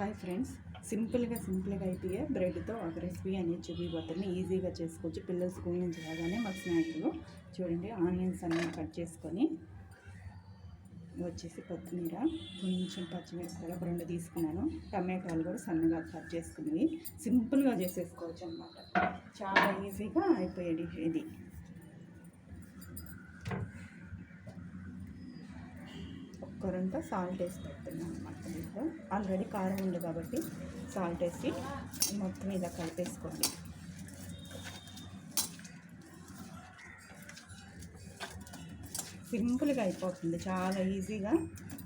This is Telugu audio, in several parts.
Hi friends. సింపుల్గా సింపుల్గా అయిపోయే బ్రెడ్తో ఒక రెసిపీ అనేది చూపిపోతుంది. ఈజీగా చేసుకోవచ్చు. పిల్లలు స్కూల్ నుంచి రాగానే మా స్నాక్లు చూడండి. ఆనియన్స్ అన్నీ కట్ చేసుకొని వచ్చేసి కొత్తిమీర కొంచెం పచ్చిమిరపకాయలు ఒక రెండు తీసుకున్నాను. టమాటాలు కూడా సన్నగా కట్ చేసుకున్నవి. సింపుల్గా చేసేసుకోవచ్చు అనమాట చాలా ఈజీగా అయిపోయేది ఇది. కొరంత సాల్ట్ వేసి పెడుతున్నాను అనమాట దీంట్లో ఆల్రెడీ కారం ఉంది కాబట్టి సాల్ట్ వేసి మొత్తం ఇలా కలిపేసుకోండి. సింపుల్గా అయిపోతుంది. చాలా ఈజీగా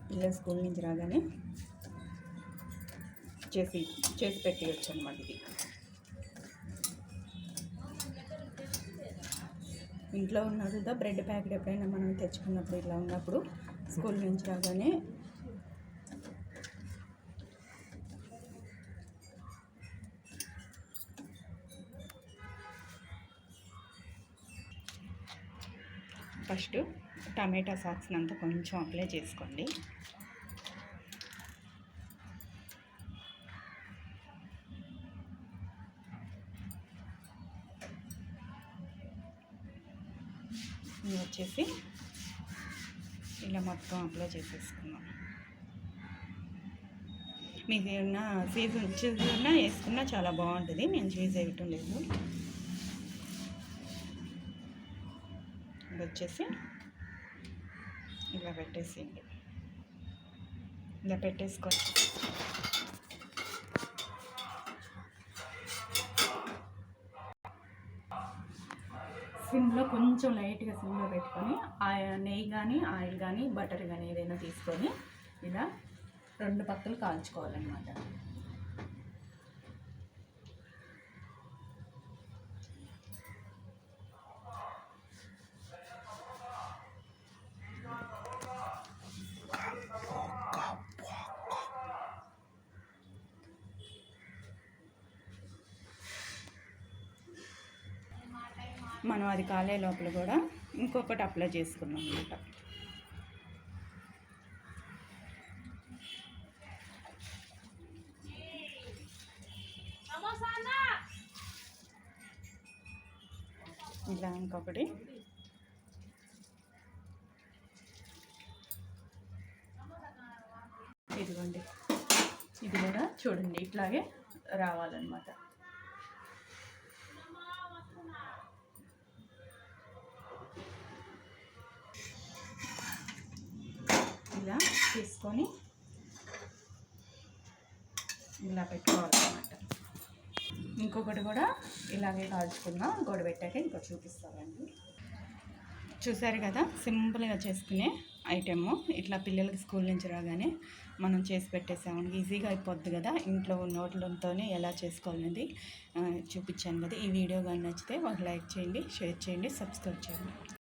పిల్లలు స్కూల్ నుంచి రాగానే చేసి చేసి పెట్టేయచ్చు అనమాట ఇది. ఇంట్లో ఉన్నదా బ్రెడ్ ప్యాకెట్ ఎప్పుడైనా మనం తెచ్చుకున్నప్పుడు ఇలా ఉన్నప్పుడు స్కూల్ నుంచి రాగానే ఫస్ట్ టమాటా సాక్స్ని అంతా కొంచెం అప్లై చేసుకోండి. వచ్చేసి ఇలా మొత్తం అప్లై చేసేసుకున్నాం మీకు ఏమన్నా చీజ్ చీజ్ వేసుకున్నా చాలా బాగుంటుంది. నేను చీజ్ వేయటం లేదు. ఇది వచ్చేసి ఇలా పెట్టేసేయండి. ఇలా పెట్టేసుకోండి. సిమ్లో కొంచెం లైట్గా సిమ్లో పెట్టుకొని నెయ్యి కానీ ఆయిల్ కానీ బటర్ కానీ ఏదైనా తీసుకొని ఇలా రెండు పక్కలు కాల్చుకోవాలన్నమాట. మనం అది కాలే లోపల కూడా ఇంకొకటి అప్లై చేసుకున్నాం అనమాట ఇలా ఇంకొకటి. ఇదిగోండి. ఇది కూడా చూడండి ఇట్లాగే రావాలన్నమాట. తీసుకొని ఇలా పెట్టుకోవాలన్నమాట. ఇంకొకటి కూడా ఇలాగే కాల్చుకుందాం. ఇంకోటి పెట్టాక ఇంకో చూపిస్తామండి చూసారు కదా? సింపుల్గా చేసుకునే ఐటెము. ఇట్లా పిల్లలకి స్కూల్ నుంచి రాగానే మనం చేసి పెట్టేసాము ఈజీగా అయిపోద్ది కదా? ఇంట్లో నోట్లతోనే ఎలా చేసుకోవాలనేది చూపించాను కదా. ఈ వీడియో కానీ నచ్చితే ఒక లైక్ చేయండి షేర్ చేయండి సబ్స్క్రైబ్ చేయండి.